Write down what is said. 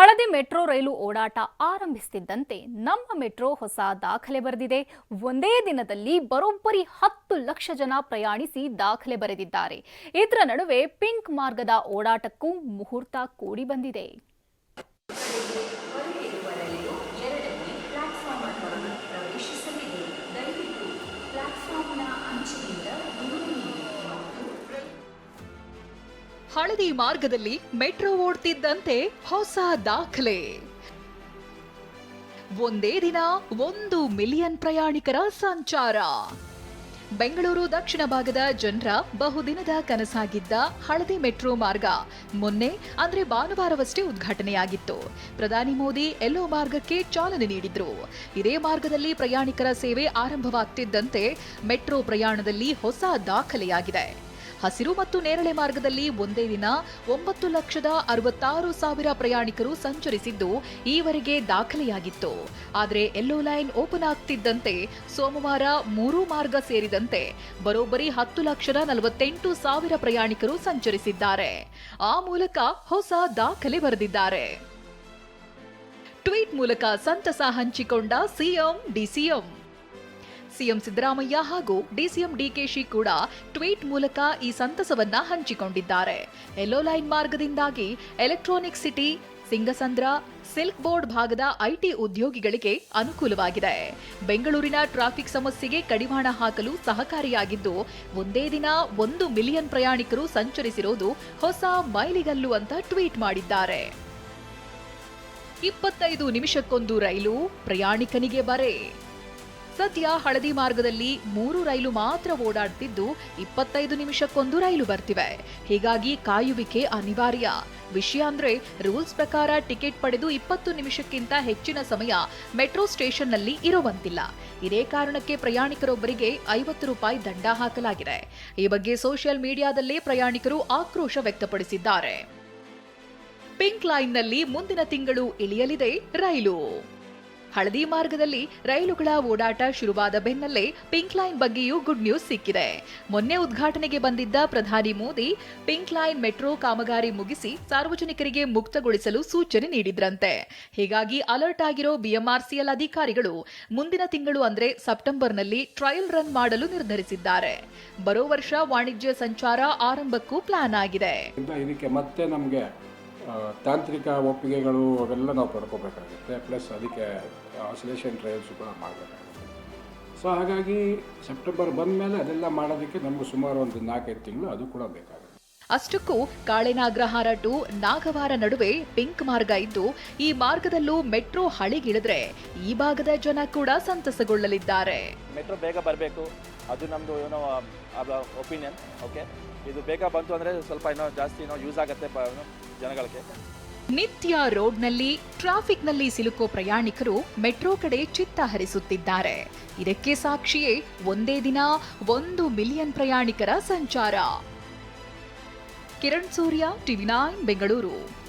ಹಳದಿ ಮೆಟ್ರೋ ರೈಲು ಓಡಾಟ ಆರಂಭಿಸುತ್ತಿದ್ದಂತೆ ನಮ್ಮ ಮೆಟ್ರೋ ಹೊಸ ದಾಖಲೆ ಬರೆದಿದೆ. ಒಂದೇ ದಿನದಲ್ಲಿ ಬರೋಬ್ಬರಿ ಹತ್ತು ಲಕ್ಷ ಜನ ಪ್ರಯಾಣಿಸಿ ದಾಖಲೆ ಬರೆದಿದ್ದಾರೆ. ಇದರ ನಡುವೆ ಪಿಂಕ್ ಮಾರ್ಗದ ಓಡಾಟಕ್ಕೂ ಮುಹೂರ್ತ ಕೂಡಿ ಬಂದಿದೆ. ಹಳದಿ ಮಾರ್ಗದಲ್ಲಿ ಮೆಟ್ರೋ ಓಡ್ತಿದ್ದಂತೆ ಹೊಸ ದಾಖಲೆ. ಒಂದೇ ದಿನ ಒಂದು ಮಿಲಿಯನ್ ಪ್ರಯಾಣಿಕರ ಸಂಚಾರ. ಬೆಂಗಳೂರು ದಕ್ಷಿಣ ಭಾಗದ ಜನರ ಬಹುದಿನದ ಕನಸಾಗಿದ್ದ ಹಳದಿ ಮೆಟ್ರೋ ಮಾರ್ಗ ಮೊನ್ನೆ ಅಂದ್ರೆ ಭಾನುವಾರವಷ್ಟೇ ಉದ್ಘಾಟನೆಯಾಗಿತ್ತು. ಪ್ರಧಾನಿ ಮೋದಿ ಎಲ್ಲೋ ಮಾರ್ಗಕ್ಕೆ ಚಾಲನೆ ನೀಡಿದ್ರು. ಇದೇ ಮಾರ್ಗದಲ್ಲಿ ಪ್ರಯಾಣಿಕರ ಸೇವೆ ಆರಂಭವಾಗ್ತಿದ್ದಂತೆ ಮೆಟ್ರೋ ಪ್ರಯಾಣದಲ್ಲಿ ಹೊಸ ದಾಖಲೆಯಾಗಿದೆ. ಹಸಿರು ಮತ್ತು ನೇರಳೆ ಮಾರ್ಗದಲ್ಲಿ ಒಂದೇ ದಿನ ಒಂಬತ್ತು ಲಕ್ಷದ ಅರವತ್ತಾರು ಸಾವಿರ ಪ್ರಯಾಣಿಕರು ಸಂಚರಿಸಿದ್ದು ಈವರೆಗೆ ದಾಖಲೆಯಾಗಿತ್ತು. ಆದರೆ ಎಲ್ಲೋ ಲೈನ್ ಓಪನ್ ಆಗ್ತಿದ್ದಂತೆ ಸೋಮವಾರ ಮೂರು ಮಾರ್ಗ ಸೇರಿದಂತೆ ಬರೋಬ್ಬರಿ ಹತ್ತು ಲಕ್ಷದ ನಲವತ್ತೆಂಟು ಸಾವಿರ ಪ್ರಯಾಣಿಕರು ಸಂಚರಿಸಿದ್ದಾರೆ. ಆ ಮೂಲಕ ಹೊಸ ದಾಖಲೆ ಬರೆದಿದ್ದಾರೆ. ಟ್ವೀಟ್ ಮೂಲಕ ಸಂತಸ ಹಂಚಿಕೊಂಡ ಸಿಎಂ, ಡಿಸಿಎಂ. ಸಿಎಂ ಸಿದ್ದರಾಮಯ್ಯ ಹಾಗೂ ಡಿಸಿಎಂ ಡಿಕೆಶಿ ಕೂಡ ಟ್ವೀಟ್ ಮೂಲಕ ಈ ಸಂತಸವನ್ನ ಹಂಚಿಕೊಂಡಿದ್ದಾರೆ. Yellow line ಮಾರ್ಗದಿಂದಾಗಿ Electronic City Singasandra Silk Board ಭಾಗದ ಐಟಿ ಉದ್ಯೋಗಿಗಳಿಗೆ ಅನುಕೂಲವಾಗಿದೆ. ಬೆಂಗಳೂರಿನ ಟ್ರಾಫಿಕ್ ಸಮಸ್ಯೆಗೆ ಕಡಿವಾಣ ಹಾಕಲು ಸಹಕಾರಿಯಾಗಿದ್ದು, ಒಂದೇ ದಿನ ಒಂದು ಮಿಲಿಯನ್ ಪ್ರಯಾಣಿಕರು ಸಂಚರಿಸಿರೋದು ಹೊಸ ಮೈಲಿಗಲ್ಲು ಅಂತ ಟ್ವೀಟ್ ಮಾಡಿದ್ದಾರೆ. ಇಪ್ಪತ್ತೈದು ನಿಮಿಷಕ್ಕೊಂದು ರೈಲು ಪ್ರಯಾಣಿಕನಿಗೆ ಬರೆ. ಸದ್ಯ ಹಳದಿ ಮಾರ್ಗದಲ್ಲಿ ಮೂರು ರೈಲು ಮಾತ್ರ ಓಡಾಡ್ತಿದ್ದು ಇಪ್ಪತ್ತೈದು ನಿಮಿಷಕ್ಕೊಂದು ರೈಲು ಬರ್ತಿವೆ. ಹೀಗಾಗಿ ಕಾಯುವಿಕೆ ಅನಿವಾರ್ಯ. ವಿಷಯ ಅಂದ್ರೆ ರೂಲ್ಸ್ ಪ್ರಕಾರ ಟಿಕೆಟ್ ಪಡೆದು ಇಪ್ಪತ್ತು ನಿಮಿಷಕ್ಕಿಂತ ಹೆಚ್ಚಿನ ಸಮಯ ಮೆಟ್ರೋ ಸ್ಟೇಷನ್ನಲ್ಲಿ ಇರುವಂತಿಲ್ಲ. ಇದೇ ಕಾರಣಕ್ಕೆ ಪ್ರಯಾಣಿಕರೊಬ್ಬರಿಗೆ ಐವತ್ತು ರೂಪಾಯಿ ದಂಡ ಹಾಕಲಾಗಿದೆ. ಈ ಬಗ್ಗೆ ಸೋಷಿಯಲ್ ಮೀಡಿಯಾದಲ್ಲೇ ಪ್ರಯಾಣಿಕರು ಆಕ್ರೋಶ ವ್ಯಕ್ತಪಡಿಸಿದ್ದಾರೆ. ಪಿಂಕ್ ಲೈನ್ನಲ್ಲಿ ಮುಂದಿನ ತಿಂಗಳು ಇಳಿಯಲಿದೆ ರೈಲು. ಹಳದಿ ಮಾರ್ಗದಲ್ಲಿ ರೈಲುಗಳ ಓಡಾಟ ಶುರುವಾದ ಬೆನ್ನಲ್ಲೇ ಪಿಂಕ್ ಲೈನ್ ಬಗ್ಗೆಯೂ ಗುಡ್ ನ್ಯೂಸ್ ಸಿಕ್ಕಿದೆ. ಮೊನ್ನೆ ಉದ್ಘಾಟನೆಗೆ ಬಂದಿದ್ದ ಪ್ರಧಾನಿ ಮೋದಿ, ಪಿಂಕ್ ಲೈನ್ ಮೆಟ್ರೋ ಕಾಮಗಾರಿ ಮುಗಿಸಿ ಸಾರ್ವಜನಿಕರಿಗೆ ಮುಕ್ತಗೊಳಿಸಲು ಸೂಚನೆ ನೀಡಿದ್ರಂತೆ. ಹೀಗಾಗಿ ಅಲರ್ಟ್ ಆಗಿರೋ ಬಿಎಂಆರ್ಸಿಎಲ್ ಅಧಿಕಾರಿಗಳು ಮುಂದಿನ ತಿಂಗಳು ಅಂದ್ರೆ ಸೆಪ್ಟೆಂಬರ್ನಲ್ಲಿ ಟ್ರಯಲ್ ರನ್ ಮಾಡಲು ನಿರ್ಧರಿಸಿದ್ದಾರೆ. ಬರೋ ವರ್ಷ ವಾಣಿಜ್ಯ ಸಂಚಾರ ಆರಂಭಕ್ಕೂ ಪ್ಲಾನ್ ಆಗಿದೆ. ತಾಂತ್ರಿಕ ಒಪ್ಪಿಗೆಗಳು ಅವೆಲ್ಲ ನಾವು ಪಡ್ಕೋಬೇಕಾಗುತ್ತೆ. ಪ್ಲಸ್ ಅದಕ್ಕೆ ಆಸಿಲೇಷನ್ ಟ್ರಯಲ್ಸು ಕೂಡ ಮಾಡಬೇಕಾಗುತ್ತೆ. ಸೊ ಹಾಗಾಗಿ ಸೆಪ್ಟೆಂಬರ್ ಬಂದ ಮೇಲೆ ಅದೆಲ್ಲ ಮಾಡೋದಕ್ಕೆ ನಮಗೆ ಸುಮಾರು ಒಂದು ನಾಲ್ಕೈದು ತಿಂಗಳು ಅದು ಕೂಡ ಬೇಕಾಗುತ್ತೆ. ಅಷ್ಟಕ್ಕೂ ಕಾಳೆನಾಗ್ರಹಾರ ಟು ನಾಗವಾರ ನಡುವೆ ಪಿಂಕ್ ಮಾರ್ಗ ಇದ್ದು ಈ ಮಾರ್ಗದಲ್ಲೂ ಮೆಟ್ರೋ ಹಳಿಗಿಳಿದ್ರೆ ಈ ಭಾಗದ ಜನ ಕೂಡ ಸಂತಸಗೊಳ್ಳಲಿದ್ದಾರೆ. ಮೆಟ್ರೋ ಬೇಗ ಬರಬೇಕು. ಅದು ನಮ್ಮದು ಏನೋ ಒಪಿನಿಯನ್ ಓಕೆ ಇದು ಬೇಗ ಬಂತು ಅಂದರೆ ಸ್ವಲ್ಪ ಏನೋ ಜಾಸ್ತಿ ಏನೋ ಯೂಸ್ ಆಗುತ್ತೆ ಜನಗಳಿಗೆ. ನಿತ್ಯ ರೋಡ್ನಲ್ಲಿ, ಟ್ರಾಫಿಕ್ನಲ್ಲಿ ಸಿಲುಕೋ ಪ್ರಯಾಣಿಕರು ಮೆಟ್ರೋ ಕಡೆ ಚಿತ್ತ ಹರಿಸುತ್ತಿದ್ದಾರೆ. ಇದಕ್ಕೆ ಸಾಕ್ಷಿಯೇ ಒಂದೇ ದಿನ ಒಂದು ಮಿಲಿಯನ್ ಪ್ರಯಾಣಿಕರ ಸಂಚಾರ. Kiran Surya, TV nine, Bengaluru.